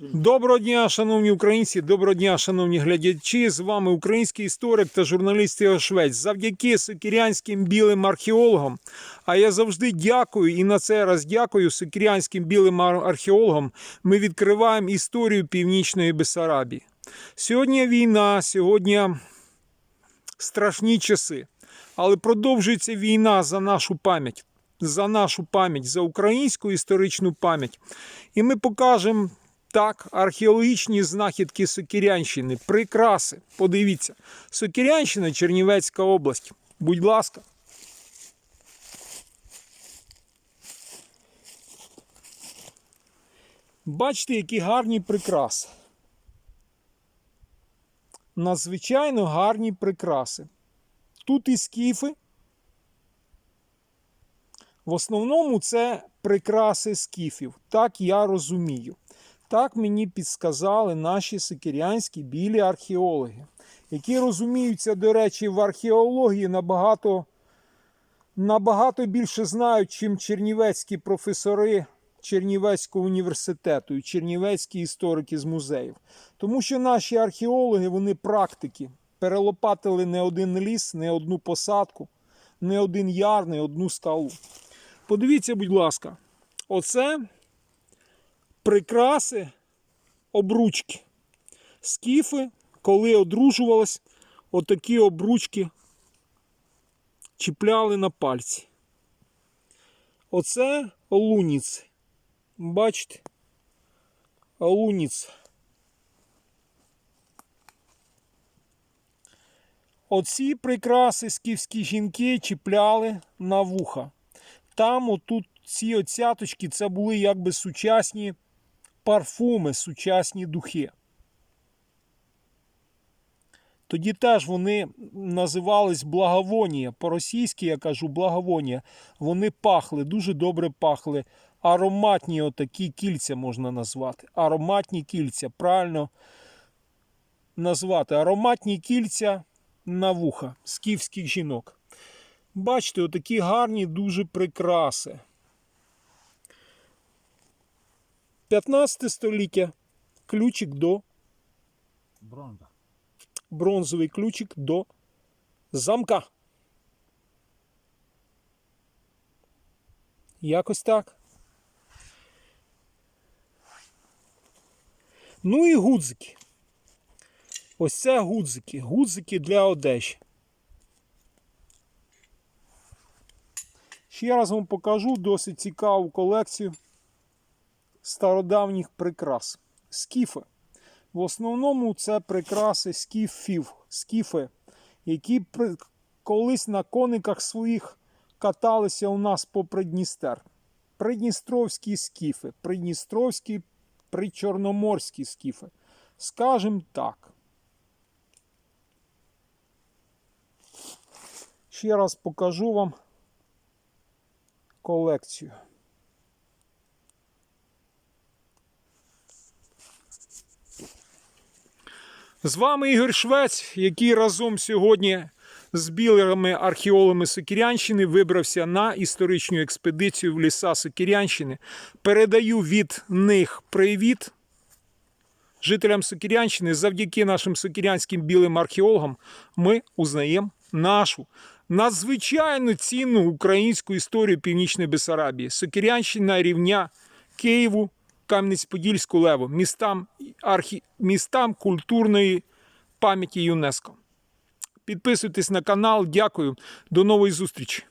Доброго дня, шановні українці, доброго дня, шановні глядачі. З вами український історик та журналіст Ігор Швець. Завдяки сокирянським білим археологам. А я завжди дякую і на цей раз дякую сокирянським білим археологам. Ми відкриваємо історію Північної Бесарабії. Сьогодні війна, сьогодні страшні часи, але продовжується війна за нашу пам'ять. За нашу пам'ять, за українську історичну пам'ять. І ми покажемо так, археологічні знахідки Сокирянщини, прикраси. Подивіться, Сокирянщина, Чернівецька область. Будь ласка. Бачите, які гарні прикраси. Надзвичайно гарні прикраси. Тут і скіфи. В основному це прикраси скіфів. Так я розумію. Так мені підсказали наші сикирянські білі археологи, які розуміються, до речі, в археології набагато, набагато більше знають, чим чернівецькі професори Чернівецького університету і чернівецькі історики з музеїв. Тому що наші археологи, вони практики, перелопатили не один ліс, не одну посадку, не один яр, не одну скалу. Подивіться, будь ласка, оце прикраси обручки. Скіфи, коли одружувались, отакі обручки чіпляли на пальці. Оце луніці. Бачите? Луніць. Оці прикраси скіфські жінки чіпляли на вуха. Там, отут, ці оцяточки, це були якби сучасні парфуми, сучасні духи. Тоді теж вони називались благовонія. По-російськи я кажу благовонія. Вони пахли, дуже добре пахли. Ароматні отакі кільця можна назвати. Ароматні кільця. Правильно назвати. Ароматні кільця на вуха скіфських жінок. Бачите, отакі гарні дуже прикраси. 15 століття. Ключик до Бронза. бронзовий ключик до замка. Якось так. Ну і гудзики. Ось це гудзики. Гудзики для одежі. Ще раз вам покажу досить цікаву колекцію стародавніх прикрас. Скіфи. В основному це прикраси скіфів, скіфи, які колись на кониках своїх каталися у нас по Придністер. Придністровські скіфи, придністровські причорноморські скіфи. Скажем так. Ще раз покажу вам колекцію. З вами Ігор Швець, який разом сьогодні з білими археологами Сокирянщини вибрався на історичну експедицію в ліса Сокирянщини. Передаю від них привіт жителям Сокирянщини. Завдяки нашим сокирянським білим археологам ми узнаємо нашу надзвичайно цінну українську історію Північної Бесарабії. Сокирянщина рівня Києву, Кам'янець-Подільську Леву, містам, архі... містам культурної пам'яті ЮНЕСКО. Підписуйтесь на канал. Дякую. До нової зустрічі.